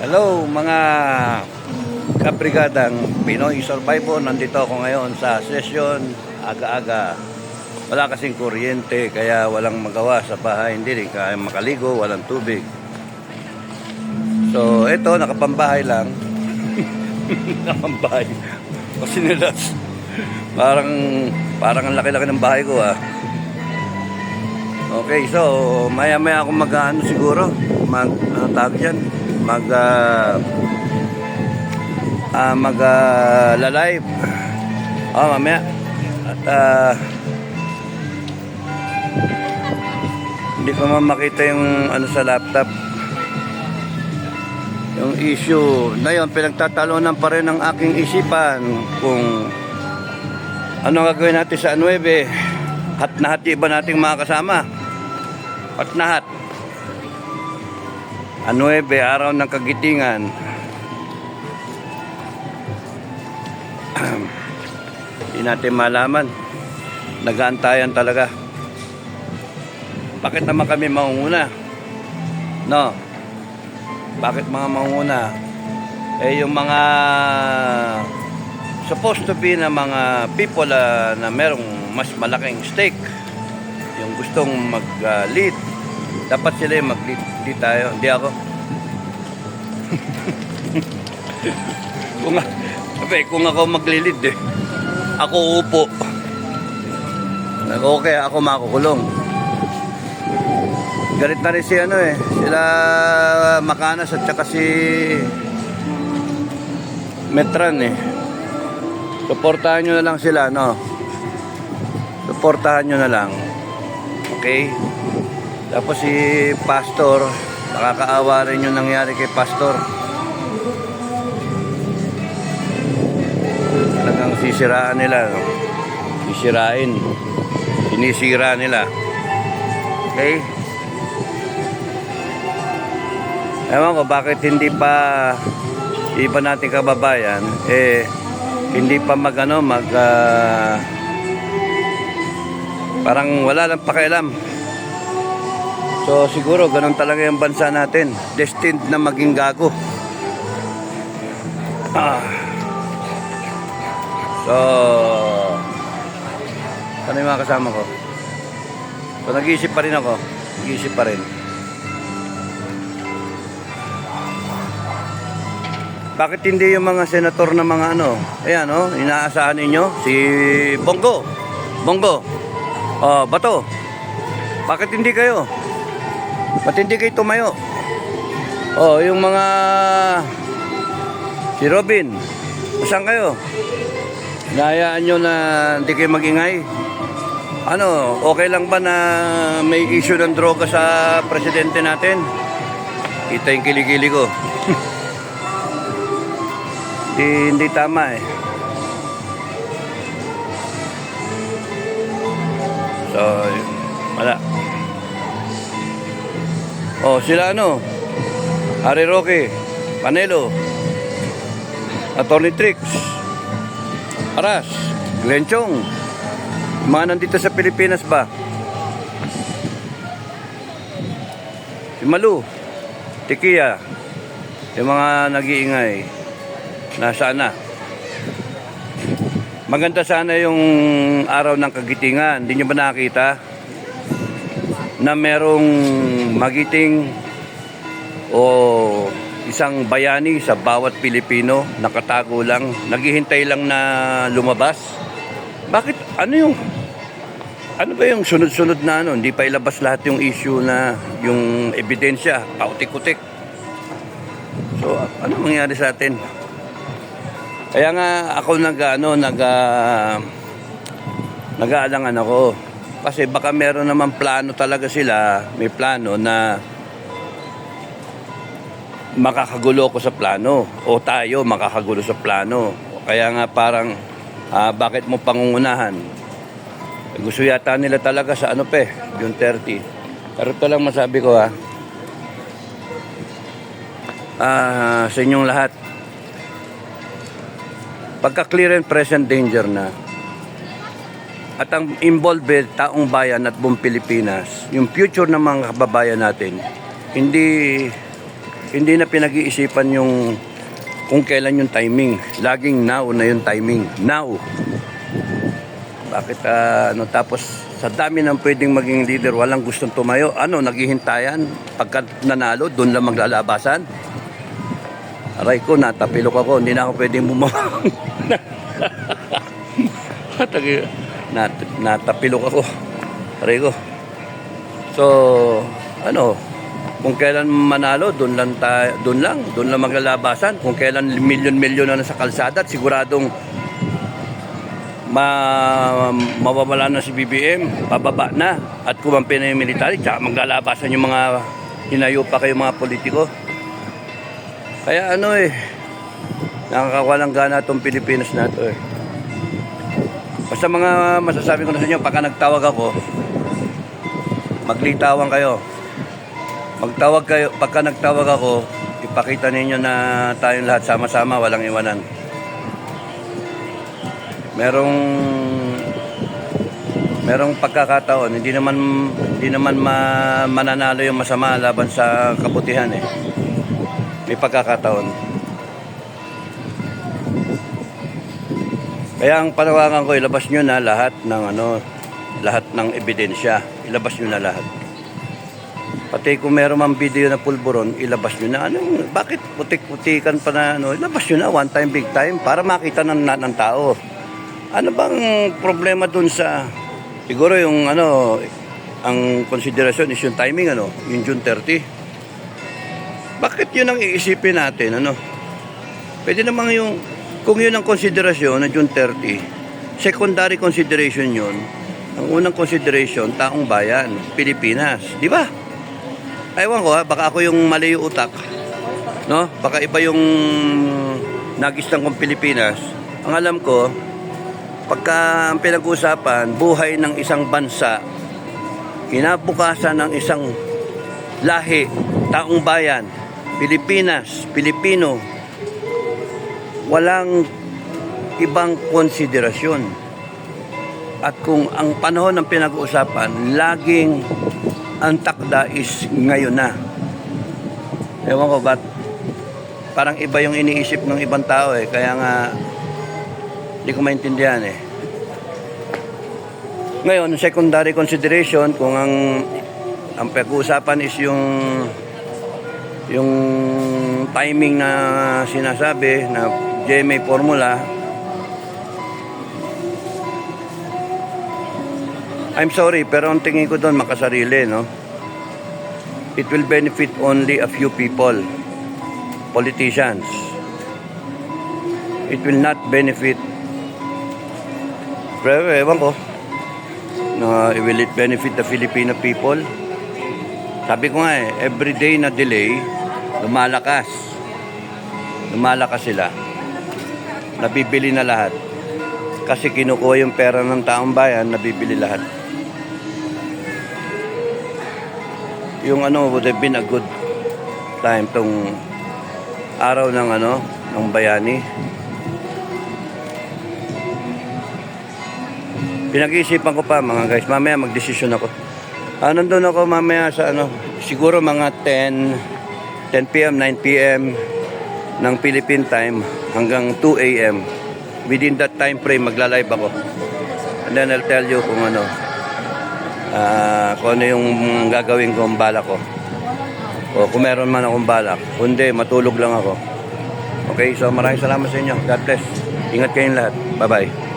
Hello mga kabrigadang Pinoy Survivor. Nandito ako ngayon sa session aga-aga. Wala kasing kuryente kaya walang magawa sa bahay. Hindi rin kaya makaligo, walang tubig. So ito, nakapambahay lang. nakapambahay. Kasi nilas. Parang, parang ang laki-laki ng bahay ko ah. Okay, so maya-maya ako mag-ano siguro, mag ano tawag mag uh, uh, mag uh, live. Oh, mamaya. At ah, hindi ko makita yung ano sa laptop. Yung issue na yun, pinagtatalunan pa rin ng aking isipan kung ano ang gagawin natin sa 9. Hat na hati ba nating mga kasama? Hat na hat. Anuebe, araw ng kagitingan. Hindi natin malaman. Nagaantayan talaga. Bakit naman kami maunguna? No. Bakit mga maunguna? Eh yung mga supposed to be na mga people ah, na merong mas malaking stake yung gustong mag-lead dapat sila yung mag-lead. Hindi tayo, hindi ako. Kung, sabi, kung ako mag-lead eh. Ako upo okay ako makukulong. Galit na rin si ano eh. Sila Makanas at saka si Metran eh. Suportahan nyo na lang sila, no? Suportahan nyo na lang. Okay? Tapos si Pastor, nakakaawa rin yung nangyari kay Pastor. Talagang sisiraan nila, no? Sisirain. Sinisira nila. Okay? Ewan ko bakit hindi pa iba natin kababayan, eh, hindi pa mag ano mag ah, parang wala lang pakialam so siguro ganun talaga yung bansa natin destined na maging gago ah. so ano yung mga kasama ko so nag-iisip pa rin ako nag-iisip pa rin Bakit hindi yung mga senator na mga ano? Ayan, oh, inaasahan ninyo si Bongo. Bongo. Oh, Bato. Bakit hindi kayo? Ba't hindi kayo tumayo? Oh, yung mga si Robin. Saan kayo? Nahayaan nyo na hindi kayo magingay? Ano, okay lang ba na may issue ng droga sa presidente natin? Kita yung kilikili ko. Hindi, hindi tama eh. So, wala. Oh, sila ano? Harry Roque, Panelo, Attorney Trix, Aras, Glenn Chong. Mga nandito sa Pilipinas ba? Si Malu, Tikia, yung mga nag-iingay. Nasaan na? Maganda sana yung araw ng kagitingan. Hindi nyo ba nakita? Na merong magiting o isang bayani sa bawat Pilipino nakatago lang, naghihintay lang na lumabas. Bakit? Ano yung ano ba yung sunod-sunod na ano? Hindi pa ilabas lahat yung issue na yung ebidensya, pautik-utik. So, ano mangyari sa atin? Kaya nga ako nag ano, nag uh, nag-aalangan ako. Kasi baka meron naman plano talaga sila, may plano na makakagulo ko sa plano o tayo makakagulo sa plano. Kaya nga parang ah, bakit mo pangungunahan? Gusto yata nila talaga sa ano pe, yung 30. Pero ito lang masabi ko ha. Ah, sa inyong lahat, pagka clear and present danger na at ang involved taong bayan at buong Pilipinas, yung future ng mga kababayan natin, hindi hindi na pinag-iisipan yung kung kailan yung timing. Laging now na yung timing. Now. Bakit ah, ano tapos sa dami ng pwedeng maging leader, walang gustong tumayo. Ano, naghihintayan pagka nanalo, doon lang maglalabasan. Aray ko, natapilok ako. Hindi na ako pwedeng bumaba. Nat natapilok ako. Aray ko. So, ano, kung kailan manalo, doon lang tayo, doon lang, doon lang maglalabasan. Kung kailan milyon-milyon na sa kalsada, siguradong ma mawawala na si BBM, bababa na. At kumampi na yung military, tsaka maglalabasan yung mga hinayo pa kayo mga politiko. Kaya ano eh, nakakawalang gana itong Pilipinas na to eh. Basta mga masasabi ko na sa inyo, pagka nagtawag ako, maglitawan kayo. Magtawag kayo, pagka nagtawag ako, ipakita ninyo na tayong lahat sama-sama, walang iwanan. Merong merong pagkakataon, hindi naman hindi naman ma, mananalo yung masama laban sa kabutihan eh. May pagkakataon. Kaya ang panawagan ko, ilabas nyo na lahat ng ano, lahat ng ebidensya. Ilabas nyo na lahat. Pati kung meron mang video na pulburon, ilabas nyo na. Anong, bakit putik-putikan pa na ano? Ilabas nyo na, one time, big time, para makita ng, na- ng tao. Ano bang problema dun sa, siguro yung ano, ang konsiderasyon is yung timing, ano, yung June 30. Bakit yun ang iisipin natin, ano? Pwede namang yung, kung yun ang konsiderasyon na June 30, secondary consideration yun, ang unang consideration, taong bayan, Pilipinas. Di ba? Ewan ko ha, baka ako yung mali yung utak. No? Baka iba yung nagistang kong Pilipinas. Ang alam ko, pagka ang pinag-uusapan, buhay ng isang bansa, kinabukasan ng isang lahi, taong bayan, Pilipinas, Pilipino, walang ibang konsiderasyon. At kung ang panahon ng pinag-uusapan, laging ang takda is ngayon na. Ewan ko ba't parang iba yung iniisip ng ibang tao eh. Kaya nga, hindi ko maintindihan eh. Ngayon, secondary consideration, kung ang ang pag-uusapan is yung yung timing na sinasabi na GMA formula. I'm sorry pero ang tingin ko doon makasarili no? It will benefit only a few people politicians. It will not benefit pero ewan ko na will it benefit the Filipino people? Sabi ko nga eh every day na delay lumalakas. Lumalakas sila nabibili na lahat kasi kinukuha yung pera ng taong bayan nabibili lahat yung ano would have been a good time tong araw ng ano ng bayani pinag-iisipan ko pa mga guys mamaya magdesisyon ako ah, nandun ako mamaya sa ano siguro mga 10 10 p.m. 9 p.m. ng Philippine time hanggang 2 a.m. within that time frame magla-live ako. And then I'll tell you kung ano ah, kung ano yung gagawin ko balak ko. O kung meron man akong balak. Kung hindi matulog lang ako. Okay so maraming salamat sa inyo. God bless. Ingat kayong lahat. Bye bye